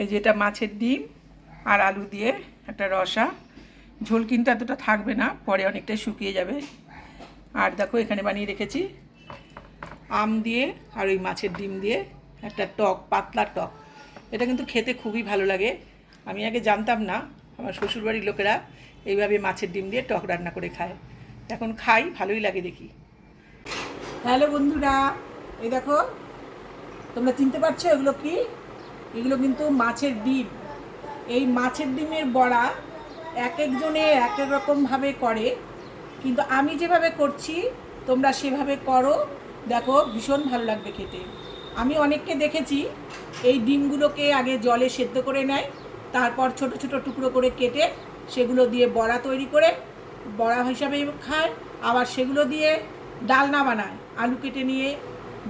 এই যে এটা মাছের ডিম আর আলু দিয়ে একটা রসা। ঝোল কিন্তু এতটা থাকবে না, পরে অনেকটাই শুকিয়ে যাবে। আর দেখো, এখানে বানিয়ে রেখেছি আম দিয়ে আর ওই মাছের ডিম দিয়ে একটা টক, পাতলা টক। এটা কিন্তু খেতে খুবই ভালো লাগে। আমি আগে জানতাম না, আমার শ্বশুরবাড়ির লোকেরা এইভাবে মাছের ডিম দিয়ে টক রান্না করে খায়। এখন খাই, ভালোই লাগে দেখি। হ্যালো বন্ধুরা, এই দেখো, তোমরা চিনতে পারছ এগুলো কি? এগুলো কিন্তু মাছের ডিম। এই মাছের ডিমের বড়া এক একজনে এক এক রকমভাবে করে। কিন্তু আমি যেভাবে করছি, তোমরা সেভাবে করো। দেখো, ভীষণ ভালো লাগবে খেতে। আমি অনেককে দেখেছি, এই ডিমগুলোকে আগে জলে সেদ্ধ করে নেয়, তারপর ছোট ছোট টুকরো করে কেটে সেগুলো দিয়ে বড়া তৈরি করে, বড়া হিসাবে খায়। আবার সেগুলো দিয়ে ডালনা বানায়, আলু কেটে নিয়ে,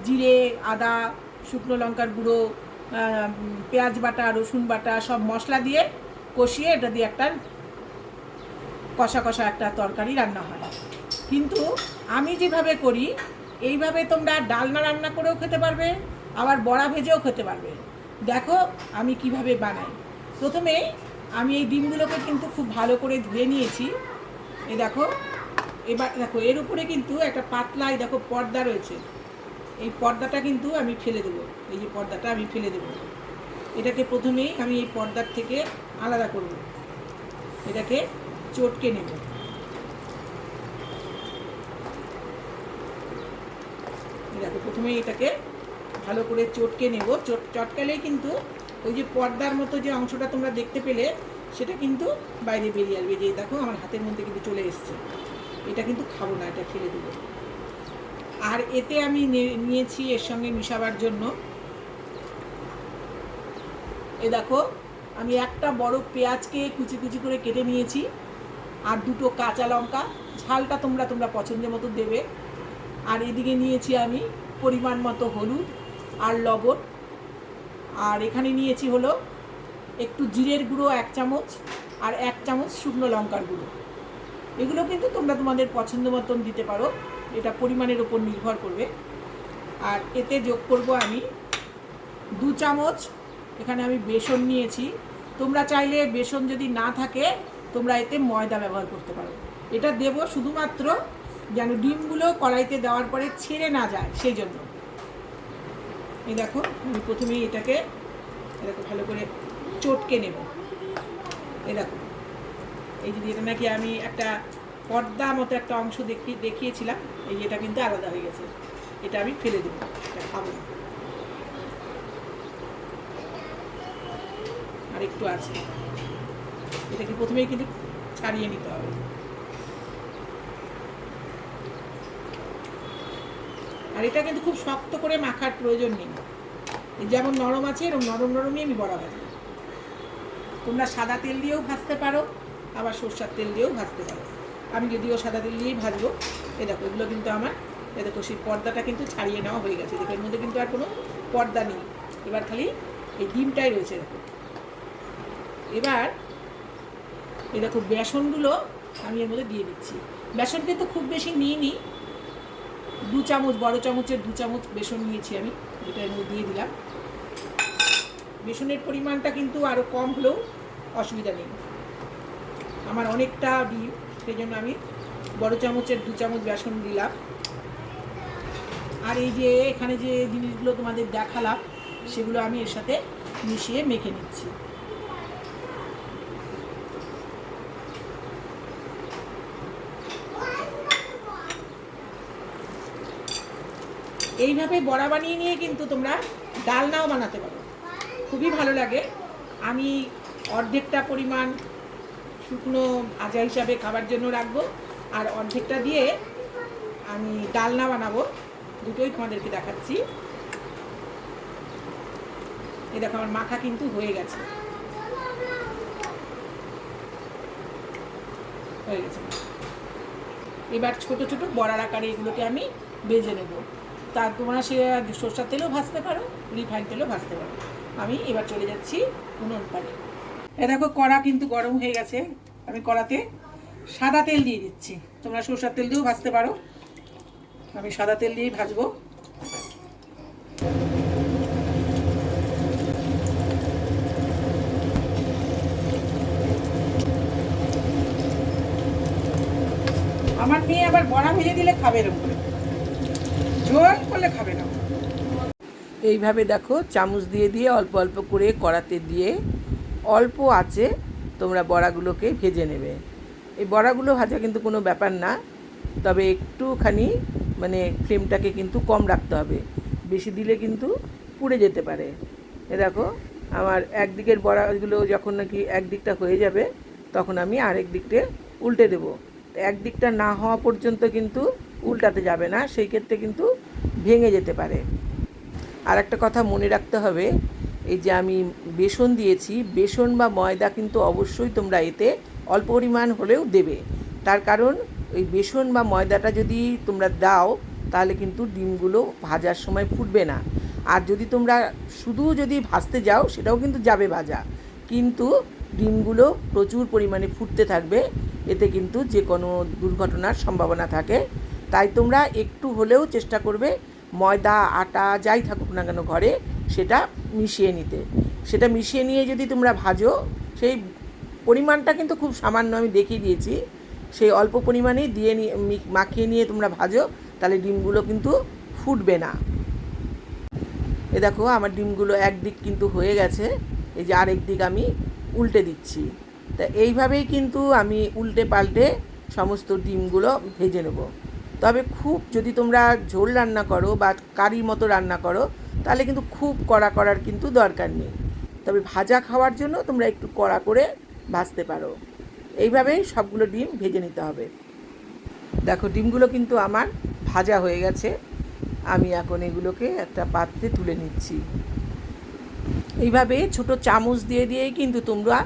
জিরে, আদা, শুকনো লঙ্কার গুঁড়ো পেঁয়াজ বাটা, রসুন বাটা, সব মশলা দিয়ে কষিয়ে এটা দিয়ে একটা কষা কষা একটা তরকারি রান্না হয়। কিন্তু আমি যেভাবে করি, এইভাবে তোমরা ডালনা রান্না করেও খেতে পারবে, আবার বড়া ভেজেও খেতে পারবে। দেখো আমি কীভাবে বানাই। প্রথমে আমি এই ডিমগুলোকে কিন্তু খুব ভালো করে ধুয়ে নিয়েছি। এই দেখো, এবার দেখো, এর উপরে কিন্তু একটা পাতলা দেখো, পর্দা রয়েছে। এই পর্দাটা কিন্তু আমি ফেলে দেবো। এই যে পর্দাটা আমি ফেলে দেবো। এটাকে প্রথমেই আমি এই পর্দার থেকে আলাদা করব। এটাকে চটকে নেব। দেখো প্রথমে এটাকে ভালো করে চটকে নেব। চট, চটকালেই কিন্তু ওই যে পর্দার মতো যে অংশটা তোমরা দেখতে পেলে, সেটা কিন্তু বাইরে বেরিয়ে আসবে। যে দেখো, আমার হাতের মধ্যে কিন্তু চলে এসছে। এটা কিন্তু খাব না, এটা ফেলে দেবো। আর এতে আমি নিয়েছি এর সঙ্গে মিশাবার জন্য। এ দেখো, আমি একটা বড় পেঁয়াজকে কুচি কুচি করে কেটে নিয়েছি, আর দুটো কাঁচা লঙ্কা। ঝালটা তোমরা তোমরা পছন্দের মতো দেবে। আর এদিকে নিয়েছি আমি পরিমাণ মতো হলুদ আর লবণ। আর এখানে নিয়েছি হলো একটু জিরের গুঁড়ো এক চামচ আর এক চামচ শুকনো লঙ্কার গুঁড়ো। এগুলো কিন্তু তোমরা তোমাদের পছন্দ মতন দিতে পারো। এটা পরিমাণের উপর নির্ভর করবে। আর এতে যোগ করব আমি দু চামচ, এখানে আমি বেসন নিয়েছি। তোমরা চাইলে বেসন যদি না থাকে, তোমরা এতে ময়দা ব্যবহার করতে পারো। এটা দেব শুধুমাত্র যেন ডিমগুলো কড়াইতে দেওয়ার পরে ছেড়ে না যায়, সেই জন্য। এই দেখো, আমি প্রথমেই এটাকে এরকম ভালো করে চটকে নেব। এই দেখো। এই যে এটা নাকি আমি একটা পর্দা মতো একটা অংশ দেখি, দেখিয়েছিলাম, এই এটা কিন্তু আলাদা হয়ে গেছে। এটা আমি ফেলে দেবো, এটা খাব আর একটু আছে। এটাকে প্রথমেই কিন্তু ছাড়িয়ে নিতে হবে। আর এটা কিন্তু খুব শক্ত করে মাখার প্রয়োজন নেই। যেমন নরম আছে এরকম নরম নরমই আমি বড়া ভাজি। তোমরা সাদা তেল দিয়েও ভাজতে পারো। আবার সর্ষার তেল দিয়েও ভাজতে পারো আমি যদিও সাদা তেল দিয়েই ভাজবো। এ দেখো, এগুলো কিন্তু আমার, এ দেখো, সেই পর্দাটা কিন্তু ছাড়িয়ে নেওয়া হয়ে গেছে। দেখো এর মধ্যে কিন্তু আর কোনো পর্দা নেই। এবার খালি এই ডিমটাই রয়েছে, দেখো। এবার এই দেখো, বেসনগুলো আমি এর মধ্যে দিয়ে দিচ্ছি। বেসন কিন্তু খুব বেশি নিইনি। দু চামচ, বড় চামচের দু চামচ বেসন নিয়েছি আমি এটা এর মধ্যে দিয়ে দিলাম। বেসনের পরিমাণটা কিন্তু আরও কম হলেও অসুবিধা নেই। আমার অনেকটা ডিম সেই জন্য আমি বড় চামচের দু চামচ বেসন দিলাম। আর এই যে এখানে যে জিনিসগুলো তোমাদের দেখালাম, সেগুলো আমি এর সাথে মিশিয়ে মেখে নিচ্ছি। এইভাবে বড়া বানিয়ে নিয়ে কিন্তু তোমরা ডালনাও বানাতে পারো। খুবই ভালো লাগে। আমি অর্ধেকটা পরিমাণ শুকনো ভাজা হিসাবে খাবার জন্য রাখব। আর অর্ধেকটা দিয়ে আমি ডালনা বানাবো। দুটোই তোমাদেরকে দেখাচ্ছি। এই দেখো, আমার মাখা কিন্তু হয়ে গেছে। হয়ে গেছে। এবার ছোট ছোট বড়ার আকারে এগুলোকে আমি বেজে নেব। তা তোমরা সে সর্ষার তেলেও ভাজতে পারো রিফাইন তেলেও ভাজতে পারো। আমি এবার চলে যাচ্ছি উনুন পারে এ দেখো কড়া কিন্তু গরম হয়ে গেছে। আমি কড়াতে সাদা তেল দিয়ে দিচ্ছি। তোমরা সরষার তেল দিয়েও ভাজতে পারো। আমি সাদা তেল দিয়েই ভাজবো। আমার মেয়ে আবার বড়া ভেজে দিলে খাবে না জোর করলে খাবে না। এইভাবে দেখো চামচ দিয়ে দিয়ে অল্প অল্প করে কড়াতে দিয়ে অল্প আছে, তোমরা বড়াগুলোকে ভেজে নেবে। এই বড়াগুলো ভাজা কিন্তু কোনো ব্যাপার না, তবে একটুখানি মানে ফ্লেমটাকে কিন্তু কম রাখতে হবে। বেশি দিলে কিন্তু পুড়ে যেতে পারে। এ দেখো, আমার একদিকের বড়াগুলো যখন নাকি একদিকটা হয়ে যাবে, তখন আমি আরেক দিকটা উল্টে দেবো। একদিকটা না হওয়া পর্যন্ত কিন্তু উল্টাতে যাবে না, সেই ক্ষেত্রে কিন্তু ভেঙে যেতে পারে। আর একটা কথা মনে রাখতে হবে এই যে আমি বেসন দিয়েছি, বেসন বা ময়দা কিন্তু অবশ্যই তোমরা এতে অল্প পরিমাণ হলেও দেবে। তার কারণ ওই বেসন বা ময়দাটা যদি তোমরা দাও, তাহলে কিন্তু ডিমগুলো ভাজার সময় ফুটবে না। আর যদি তোমরা শুধু যদি ভাজতে যাও, সেটাও কিন্তু যাবে ভাজা। কিন্তু ডিমগুলো প্রচুর পরিমাণে ফুটতে থাকবে, এতে কিন্তু যে কোনো দুর্ঘটনার সম্ভাবনা থাকে। তাই তোমরা একটু হলেও চেষ্টা করবে, ময়দা, আটা যাই থাকুক না কেন ঘরে সেটা মিশিয়ে নিতে। সেটা মিশিয়ে নিয়ে যদি তোমরা ভাজো, সেই পরিমাণটা কিন্তু খুব সামান্য আমি দেখিয়ে দিয়েছি। সেই অল্প পরিমাণেই দিয়ে নিয়ে মাখিয়ে নিয়ে তোমরা ভাজো, তাহলে ডিমগুলো কিন্তু ফুটবে না। এ দেখো, আমার ডিমগুলো একদিক কিন্তু হয়ে গেছে। এই যে আরেক দিক আমি উল্টে দিচ্ছি। তা এইভাবেই কিন্তু আমি উল্টে পাল্টে সমস্ত ডিমগুলো ভেজে নেব। তবে খুব যদি তোমরা ঝোল রান্না করো বা কারির মতো রান্না করো তাহলে কিন্তু খুব কড়া করার কিন্তু দরকার নেই। তবে ভাজা খাওয়ার জন্য তোমরা একটু কড়া করে ভাজতে পারো। এইভাবেই সবগুলো ডিম ভেজে নিতে হবে। দেখো, ডিমগুলো কিন্তু আমার ভাজা হয়ে গেছে। আমি এখন এগুলোকে একটা পাত্রে তুলে নিচ্ছি। এইভাবে ছোট চামচ দিয়ে দিয়েই কিন্তু তোমরা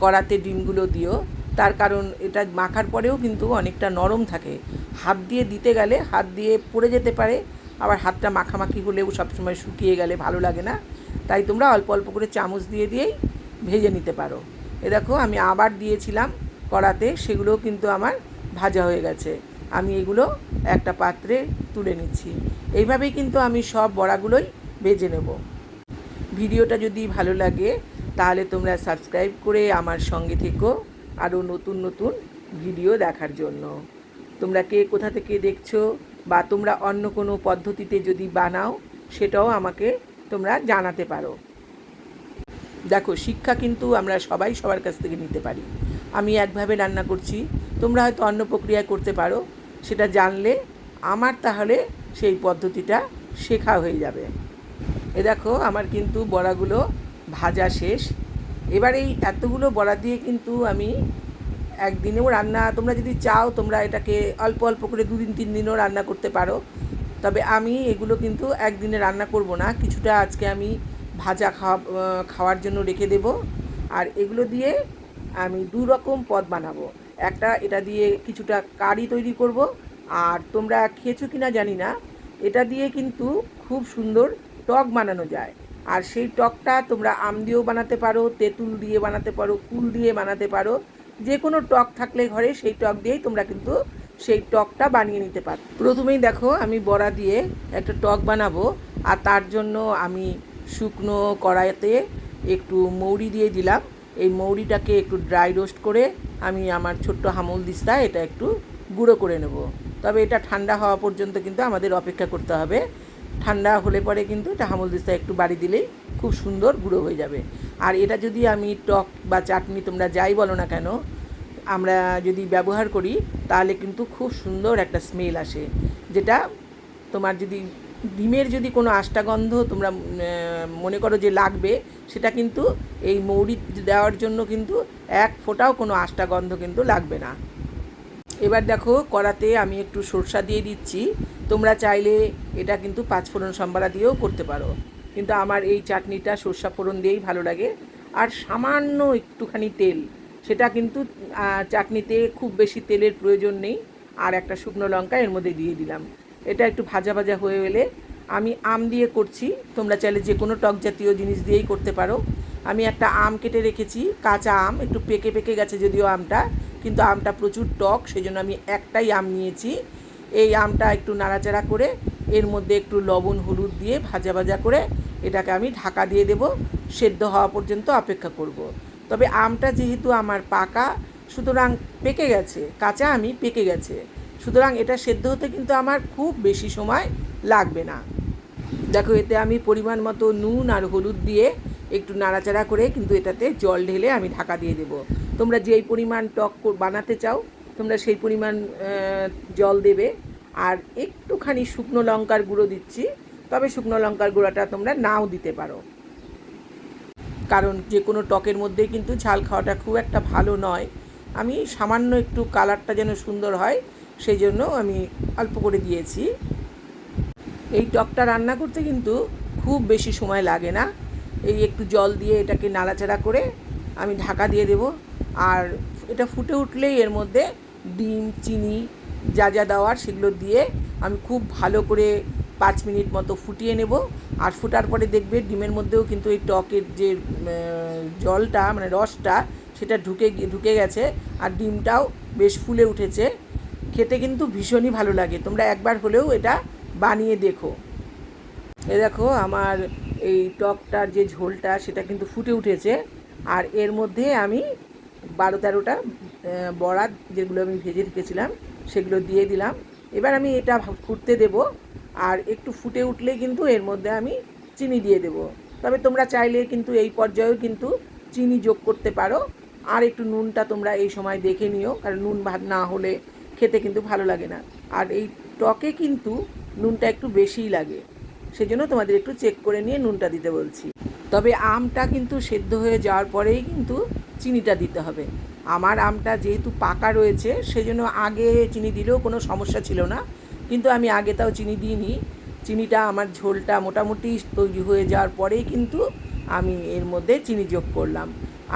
কড়াতে ডিমগুলো দিও। তার কারণ এটা মাখার পরেও কিন্তু অনেকটা নরম থাকে। হাত দিয়ে দিতে গেলে হাত দিয়ে পড়ে যেতে পারে। আবার হাতটা মাখামাখি হলেও সবসময় শুকিয়ে গেলে ভালো লাগে না। তাই তোমরা অল্প অল্প করে চামচ দিয়ে দিয়েই ভেজে নিতে পারো। এ দেখো, আমি আবার দিয়েছিলাম কড়াতে, সেগুলোও কিন্তু আমার ভাজা হয়ে গেছে। আমি এগুলো একটা পাত্রে তুলে নিচ্ছি। এইভাবেই কিন্তু আমি সব বড়াগুলোই ভেজে নেব। ভিডিওটা যদি ভালো লাগে, তাহলে তোমরা সাবস্ক্রাইব করে আমার সঙ্গে থেকো আরও নতুন নতুন ভিডিও দেখার জন্য। তোমরা কে কোথা থেকে দেখছ? বা তোমরা অন্য কোনো পদ্ধতিতে যদি বানাও, সেটাও আমাকে তোমরা জানাতে পারো। দেখো, শিক্ষা কিন্তু আমরা সবাই সবার কাছ থেকে নিতে পারি। আমি একভাবে রান্না করছি, তোমরা হয়তো অন্য প্রক্রিয়ায় করতে পারো, সেটা জানলে আমার তাহলে সেই পদ্ধতিটা শেখা হয়ে যাবে। এ দেখো, আমার কিন্তু বড়াগুলো ভাজা শেষ। এবার এই এতগুলো বড়া দিয়ে কিন্তু আমি একদিনেও রান্না, তোমরা যদি চাও, তোমরা এটাকে অল্প অল্প করে দুদিন, তিন দিনও রান্না করতে পারো। তবে আমি এগুলো কিন্তু একদিনে রান্না করব না। কিছুটা আজকে আমি ভাজা খাওয়া খাওয়ার জন্য রেখে দেব। আর এগুলো দিয়ে আমি দু রকম পদ বানাবো। একটা, এটা দিয়ে কিছুটা কারি তৈরি করব। আর তোমরা খেয়েছো কিনা জানি না। এটা দিয়ে কিন্তু খুব সুন্দর টক বানানো যায়। আর সেই টকটা তোমরা আম দিয়েও বানাতে পারো, তেঁতুল দিয়ে বানাতে পারো, কুল দিয়ে বানাতে পারো। যে কোনো টক থাকলে ঘরে সেই টক দিয়েই তোমরা কিন্তু সেই টকটা বানিয়ে নিতে পারো। প্রথমেই দেখো, আমি বড়া দিয়ে একটা টক বানাবো, আর তার জন্য আমি শুকনো কড়াইতে একটু মৌরি দিয়ে দিলাম। এই মৌরিটাকে একটু ড্রাই রোস্ট করে আমি আমার ছোট্ট হামল দিস্তায় এটা একটু গুঁড়ো করে নেব। তবে এটা ঠান্ডা হওয়া পর্যন্ত কিন্তু আমাদের অপেক্ষা করতে হবে। ঠান্ডা হলে পরে কিন্তু এটা হামল দিস্তায় একটু বাড়ি দিলেই খুব সুন্দর গুঁড়ো হয়ে যাবে। আর এটা যদি আমি টক বা চাটনি তোমরা যাই বলো না কেন, আমরা যদি ব্যবহার করি, তাহলে কিন্তু খুব সুন্দর একটা স্মেল আসে। যেটা তোমার যদি ডিমের যদি কোনো আষ্টাগন্ধ তোমরা মনে করো যে লাগবে, সেটা কিন্তু এই মৌরি দেওয়ার জন্য কিন্তু এক ফোঁটাও কোনো আষ্টাগন্ধ কিন্তু লাগবে না। এবার দেখো কড়াতে আমি একটু সরষা দিয়ে দিচ্ছি। তোমরা চাইলে এটা কিন্তু পাঁচফোড়ন সম্বারা দিয়েও করতে পারো। কিন্তু আমার এই চাটনিটা সরষা ফোড়ন দিয়েই ভালো লাগে। আর সামান্য একটুখানি তেল, সেটা কিন্তু চাটনিতে খুব বেশি তেলের প্রয়োজন নেই। আর একটা শুকনো লঙ্কা এর মধ্যে দিয়ে দিলাম। এটা একটু ভাজা ভাজা হয়ে এলে আমি আম দিয়ে করছি। তোমরা চাইলে যে কোনো টক জাতীয় জিনিস দিয়েই করতে পারো। আমি একটা আম কেটে রেখেছি, কাঁচা আম, একটু পেকে পেকে গেছে যদিও আমটা, কিন্তু আমটা প্রচুর টক সেই জন্য আমি একটাই আম নিয়েছি। এই আমটা একটু নাড়াচাড়া করে, এর মধ্যে একটু লবণ, হলুদ দিয়ে ভাজা ভাজা করে এটাকে আমি ঢাকা দিয়ে দেব, সেদ্ধ হওয়া পর্যন্ত অপেক্ষা করব। তবে আমটা যেহেতু আমার পাকা, সুতরাং পেকে গেছে, কাঁচা আমি পেকে গেছে। সুতরাং এটা সেদ্ধ হতে কিন্তু আমার খুব বেশি সময় লাগবে না। দেখো, এতে আমি পরিমাণ মতো নুন আর হলুদ দিয়ে একটু নাড়াচাড়া করে কিন্তু এটাতে জল ঢেলে আমি ঢাকা দিয়ে দেব। তোমরা যেই পরিমাণ টক বানাতে চাও, তোমরা সেই পরিমাণ জল দেবে। আর একটুখানি শুকনো লঙ্কার গুঁড়ো দিচ্ছি। তবে শুকনো লঙ্কার গুঁড়াটা তোমরা নাও দিতে পারো। কারণ যে কোনো টকের মধ্যে কিন্তু ঝাল খাওয়াটা খুব একটা ভালো নয়। আমি সামান্য একটু কালারটা যেন সুন্দর হয় সেই জন্য আমি অল্প করে দিয়েছি। এই টকটা রান্না করতে কিন্তু খুব বেশি সময় লাগে না। এই একটু জল দিয়ে এটাকে নাড়াচাড়া করে আমি ঢাকা দিয়ে দেব। আর এটা ফুটে উঠলেই এর মধ্যে ডিম, চিনি যা যা দেওয়ার সেগুলো দিয়ে আমি খুব ভালো করে পাঁচ মিনিট মতো ফুটিয়ে নেব। আর ফোটার পরে দেখবে ডিমের মধ্যেও কিন্তু এই টকের যে জলটা মানে রসটা, সেটা ঢুকে ঢুকে গেছে। আর ডিমটাও বেশ ফুলে উঠেছে। খেতে কিন্তু ভীষণই ভালো লাগে। তোমরা একবার হলেও এটা বানিয়ে দেখো। এ দেখো, আমার এই টকটার যে ঝোলটা, সেটা কিন্তু ফুটে উঠেছে। আর এর মধ্যে আমি বারো তেরোটা বড়া যেগুলো আমি ভেজে রেখেছিলাম, সেগুলো দিয়ে দিলাম। এবার আমি এটা ফুটতে দেব। আর একটু ফুটে উঠলেই কিন্তু এর মধ্যে আমি চিনি দিয়ে দেব। তবে তোমরা চাইলে কিন্তু এই পর্যায়েও কিন্তু চিনি যোগ করতে পারো। আর একটু নুনটা তোমরা এই সময় দেখে নিও, কারণ নুন ভাত না হলে খেতে কিন্তু ভালো লাগে না। আর এই টকে কিন্তু নুনটা একটু বেশিই লাগে। সেজন্য তোমাদের একটু চেক করে নিয়ে নুনটা দিতে বলছি। তবে আমটা কিন্তু সেদ্ধ হয়ে যাওয়ার পরেই কিন্তু চিনিটা দিতে হবে। আমার আমটা যেহেতু পাকা রয়েছে, সেজন্য আগে চিনি দিলেও কোনো সমস্যা ছিল না। কিন্তু আমি আগে তাও চিনি দিইনি। চিনিটা আমার ঝোলটা মোটামুটি তৈরি হয়ে যাওয়ার পরেই কিন্তু আমি এর মধ্যে চিনি যোগ করলাম।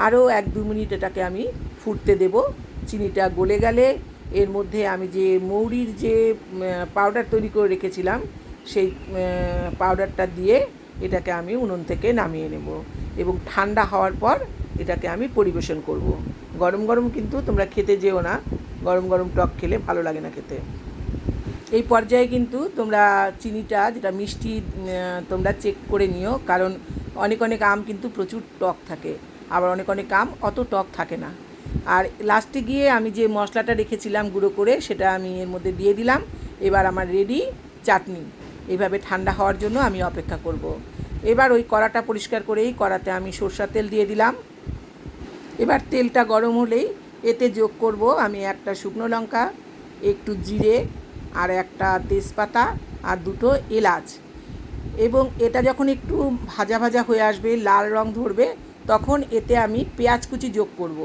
আরও এক দু মিনিট এটাকে আমি ফুটতে দেব। চিনিটা গলে গেলে এর মধ্যে আমি যে মৌরির যে পাউডার তৈরি করে রেখেছিলাম, সেই পাউডারটা দিয়ে এটাকে আমি উনুন থেকে নামিয়ে নেব এবং ঠান্ডা হওয়ার পর এটাকে আমি পরিবেশন করব। গরম গরম কিন্তু তোমরা খেতে যেও না। গরম গরম টক খেলে ভালো লাগে না খেতে। এই পর্যায়ে কিন্তু তোমরা চিনিটা, যেটা মিষ্টি তোমরা চেক করে নিও। কারণ অনেক অনেক আম কিন্তু প্রচুর টক থাকে। আবার অনেক অনেক আম অত টক থাকে না। আর লাস্টে গিয়ে আমি যে মশলাটা রেখেছিলাম গুঁড়ো করে, সেটা আমি এর মধ্যে দিয়ে দিলাম। এবার আমার রেডি চাটনি। এইভাবে ঠান্ডা হওয়ার জন্য আমি অপেক্ষা করব। এবার ওই কড়াটা পরিষ্কার করেই কড়াতে আমি সরষার তেল দিয়ে দিলাম। এবার তেলটা গরম হলেই এতে যোগ করব আমি একটা শুকনো লঙ্কা, একটু জিরে আর একটা তেজপাতা আর দুটো এলাচ এবং এটা যখন একটু ভাজা ভাজা হয়ে আসবে, লাল রং ধরবে, তখন এতে আমি পেঁয়াজ কুচি যোগ করব।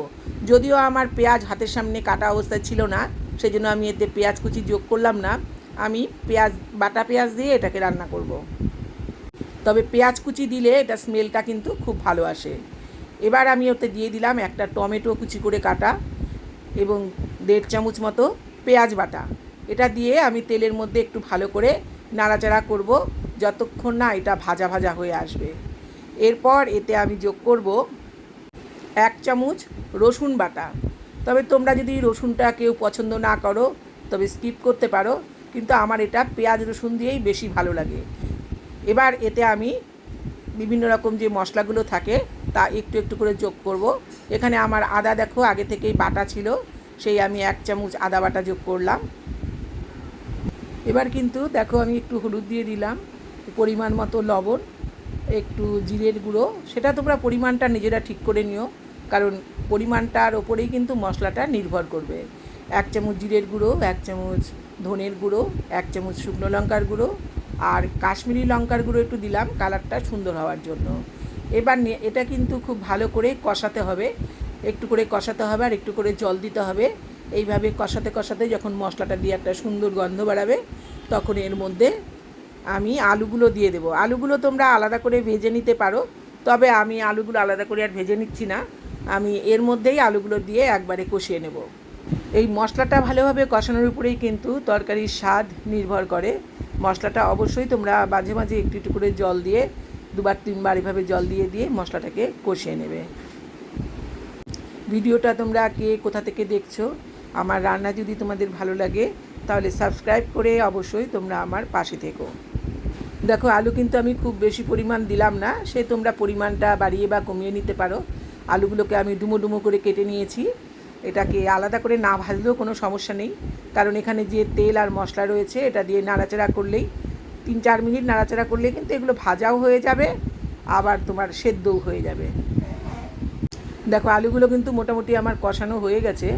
যদিও আমার পেঁয়াজ হাতের সামনে কাটা অবস্থায় ছিল না, সেজন্য আমি এতে পেঁয়াজ কুচি যোগ করলাম না আমি পেঁয়াজ, বাটা পেঁয়াজ দিয়ে এটাকে রান্না করব। তবে পেঁয়াজ কুচি দিলে এটা স্মেলটা কিন্তু খুব ভালো আসে এবার আমি ওতে দিয়ে দিলাম একটা টমেটো কুচি করে কাটা এবং দেড় চামচ মতো পেঁয়াজ বাটা এটা দিয়ে আমি তেলের মধ্যে একটু ভালো করে নাড়াচাড়া করব, যতক্ষণ না এটা ভাজা ভাজা হয়ে আসবে। এরপর এতে আমি যোগ করব এক চামচ রসুন বাটা। তবে তোমরা যদি রসুনটা কেউ পছন্দ না করো, তবে স্কিপ করতে পারো, কিন্তু আমার এটা পেঁয়াজ রসুন দিয়েই বেশি ভালো লাগে। এবার এতে আমি বিভিন্ন রকম যে মশলাগুলো থাকে, তা একটু একটু করে যোগ করব। এখানে আমার আদা দেখো, আগে থেকেই বাটা ছিল, সেই আমি এক চামচ আদা বাটা যোগ করলাম। এবার কিন্তু দেখো আমি একটু হলুদ দিয়ে দিলাম, পরিমাণ মতো লবণ, একটু জিরের গুঁড়ো, সেটা তোমরা পরিমাণটা নিজেরা ঠিক করে নিও, কারণ পরিমাণটার ওপরেই কিন্তু মশলাটা নির্ভর করবে। এক চামচ জিরের গুঁড়ো, এক চামচ ধনের গুঁড়ো, এক চামচ শুকনো লঙ্কার গুঁড়ো, আর কাশ্মীরি লঙ্কার গুঁড়ো একটু দিলাম, কালারটা সুন্দর হওয়ার জন্য। এবার এটা কিন্তু খুব ভালো করে কষাতে হবে, একটু করে কষাতে হবে আর একটু করে জল দিতে হবে। এইভাবে কষাতে কষাতে যখন মশলাটা দিয়ে একটা সুন্দর গন্ধ বাড়াবে তখন এর মধ্যে আমি আলুগুলো দিয়ে দেবো। আলুগুলো তোমরা আলাদা করে ভেজে নিতে পারো, তবে আমি আলুগুলো আলাদা করে আর ভেজে নিচ্ছি না। আমি এর মধ্যেই আলুগুলো দিয়ে একবারে কষিয়ে নেব। এই মশলাটা ভালোভাবে কষানোর উপরেই কিন্তু তরকারির স্বাদ নির্ভর করে। মশলাটা অবশ্যই তোমরা মাঝে মাঝে একটু একটু করে জল দিয়ে, দুবার তিনবার এভাবে জল দিয়ে দিয়ে মশলাটাকে কষিয়ে নেবে। ভিডিওটা তোমরা কে কোথা থেকে দেখছ? আমার রান্না যদি তোমাদের ভালো লাগে তাহলে সাবস্ক্রাইব করে অবশ্যই তোমরা আমার পাশে থেকো। দেখো, আলু কিন্তু আমি খুব বেশি পরিমাণ দিলাম না, সে তোমরা পরিমাণটা বাড়িয়ে বা কমিয়ে নিতে পারো। আলুগুলোকে আমি ডুমো ডুমো করে কেটে নিয়েছি। এটাকে আলাদা করে না ভাজলেও কোনো সমস্যা নেই, কারণ এখানে যে তেল আর মশলা রয়েছে, এটা দিয়ে নাড়াচাড়া করলেই, তিন চার মিনিট নাড়াচাড়া করলে কিন্তু এগুলো ভাজাও হয়ে যাবে, আবার তোমার সেদ্ধও হয়ে যাবে। দেখো, আলুগুলো কিন্তু মোটামুটি আমার কষানো হয়ে গেছে।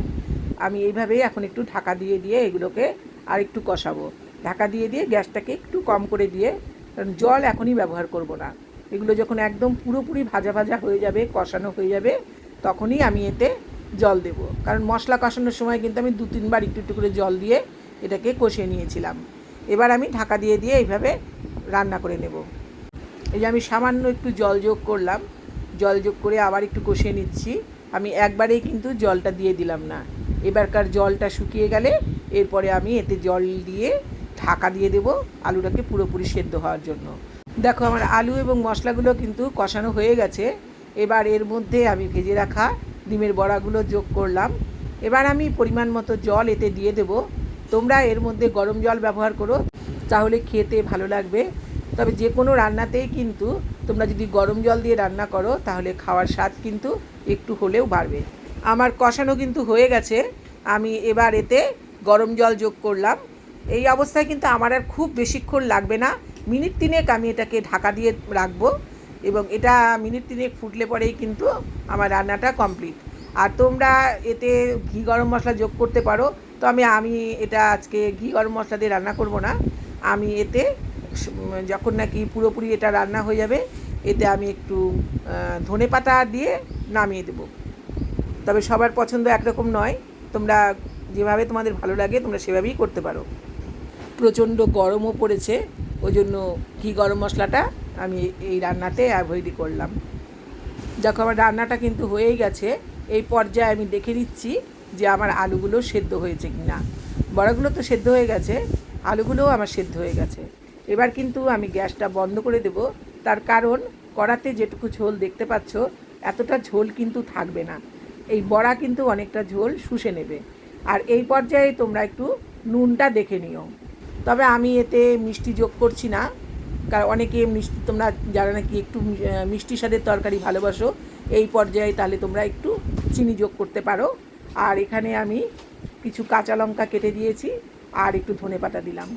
আমি এইভাবেই এখন একটু ঢাকা দিয়ে দিয়ে এগুলোকে আর একটু কষাবো। ঢাকা দিয়ে দিয়ে গ্যাসটাকে একটু কম করে দিয়ে, কারণ জল এখনই ব্যবহার করব না। এগুলো যখন একদম পুরোপুরি ভাজা ভাজা হয়ে যাবে, কষানো হয়ে যাবে, তখনই আমি এতে জল দেব। কারণ মশলা কষানোর সময় কিন্তু আমি দু তিনবার একটু একটু করে জল দিয়ে এটাকে কষিয়ে নিয়েছিলাম। এবার আমি ঢাকা দিয়ে দিয়ে এইভাবে রান্না করে নেব। এই যে আমি সামান্য একটু জল যোগ করলাম, জল যোগ করে আবার একটু কষিয়ে নিচ্ছি। আমি একবারেই কিন্তু জলটা দিয়ে দিলাম না। এবারকার জলটা শুকিয়ে গেলে এরপরে আমি এতে জল দিয়ে ঢাকা দিয়ে দেব আলুটাকে পুরোপুরি সেদ্ধ হওয়ার জন্য। দেখো আমার আলু এবং মশলাগুলো কিন্তু কষানো হয়ে গেছে। এবার এর মধ্যে আমি ভেজে রাখা ডিমের বড়াগুলো যোগ করলাম। এবার আমি পরিমাণ মতো জল এতে দিয়ে দেব। তোমরা এর মধ্যে গরম জল ব্যবহার করো, তাহলে খেতে ভালো লাগবে। তবে যে কোনো রান্নাতেই কিন্তু তোমরা যদি গরম জল দিয়ে রান্না করো, তাহলে খাওয়ার স্বাদ কিন্তু একটু হলেও বাড়বে। আমার কষানো কিন্তু হয়ে গেছে। আমি এবার এতে গরম জল যোগ করলাম। এই অবস্থায় কিন্তু আমার আর খুব বেশিক্ষণ লাগবে না। মিনিট তিনেক আমি এটাকে ঢাকা দিয়ে রাখব এবং এটা মিনিট তিনেক ফুটলে পরেই কিন্তু আমার রান্নাটা কমপ্লিট। আর তোমরা এতে ঘি গরম মশলা যোগ করতে পারো। তো আমি আমি এটা আজকে ঘি গরম মশলা দিয়ে রান্না করব না। আমি এতে যখন নাকি পুরোপুরি এটা রান্না হয়ে যাবে, এতে আমি একটু ধনে পাতা দিয়ে নামিয়ে দেবো। তবে সবার পছন্দ একরকম নয়। তোমরা যেভাবে তোমাদের ভালো লাগে, তোমরা সেভাবেই করতে পারো। প্রচণ্ড গরমও পড়েছে ওই জন্য ঘি গরম মশলাটা আমি এই রান্নাতে অ্যাভয়েডই করলাম। দেখো, আমার রান্নাটা কিন্তু হয়েই গেছে। এই পর্যায়ে আমি দেখে নিচ্ছি যে আমার আলুগুলো সেদ্ধ হয়েছে কি না বড়াগুলো তো সেদ্ধ হয়ে গেছে, আলুগুলোও আমার সেদ্ধ হয়ে গেছে। এবার কিন্তু আমি গ্যাসটা বন্ধ করে দেব। তার কারণ, কড়াতে যেটুকু ঝোল দেখতে পাচ্ছ, এতটা ঝোল কিন্তু থাকবে না। এই বড়া কিন্তু অনেকটা ঝোল শুষে নেবে। আর এই পর্যায়ে তোমরা একটু নুনটা দেখে নিও। তবে আমি এতে মিষ্টি যোগ করছি না। কারণ অনেকে মিষ্টি, তোমরা যারা নাকি একটু মিষ্টি স্বাদের তরকারি ভালোবাসো, এই পর্যায়ে তাহলে তোমরা একটু চিনি যোগ করতে পারো। আর এখানে আমি কিছু কাঁচা লঙ্কা কেটে দিয়েছি। আর একটু ধনে পাতা দিলাম।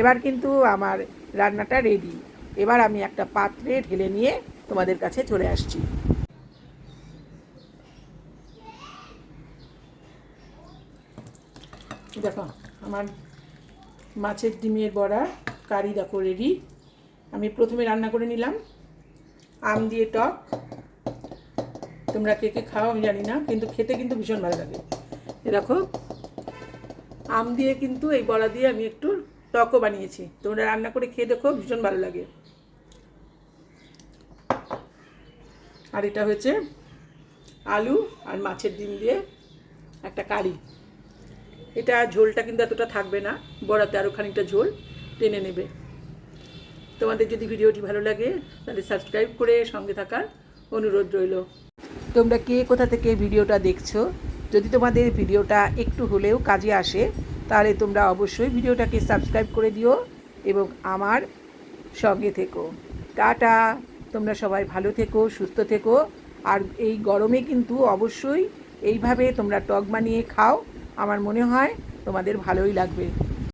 এবার কিন্তু আমার রান্নাটা রেডি এবার আমি একটা পাত্রে ঢেলে নিয়ে তোমাদের কাছে চলে আসছি। দেখো, আমার মাছের ডিমের বড়া, কারি দেখো রেডি আমি প্রথমে রান্না করে নিলাম। আম দিয়ে টক। তোমরা কে কে খাও আমি জানি না, কিন্তু খেতে কিন্তু ভীষণ ভালো লাগে। দেখো, আম দিয়ে কিন্তু এই বড়া দিয়ে আমি একটু টকও বানিয়েছি। তোমরা রান্না করে খেয়ে দেখো, ভীষণ ভালো লাগে। আর এটা হয়েছে আলু আর মাছের ডিম দিয়ে একটা কারি। এটা ঝোলটা কিন্তু এতটা থাকবে না, বড়াতে আরও খানিকটা ঝোল টেনে নেবে। তোমাদের যদি ভিডিওটি ভালো লাগে, তাহলে সাবস্ক্রাইব করে সঙ্গে থাকার অনুরোধ রইল। তোমরা কে কোথা থেকে ভিডিওটা দেখছ, যদি তোমাদের ভিডিওটা একটু হলেও কাজে আসে তাহলে তোমরা অবশ্যই ভিডিওটাকে সাবস্ক্রাইব করে দিও এবং আমার সঙ্গে থেকো। টাটা। তোমরা সবাই ভালো থেকো, সুস্থ থেকো। আর এই গরমে কিন্তু অবশ্যই এইভাবে তোমরা টক বানিয়ে খাও। আমার মনে হয় তোমাদের ভালোই লাগবে।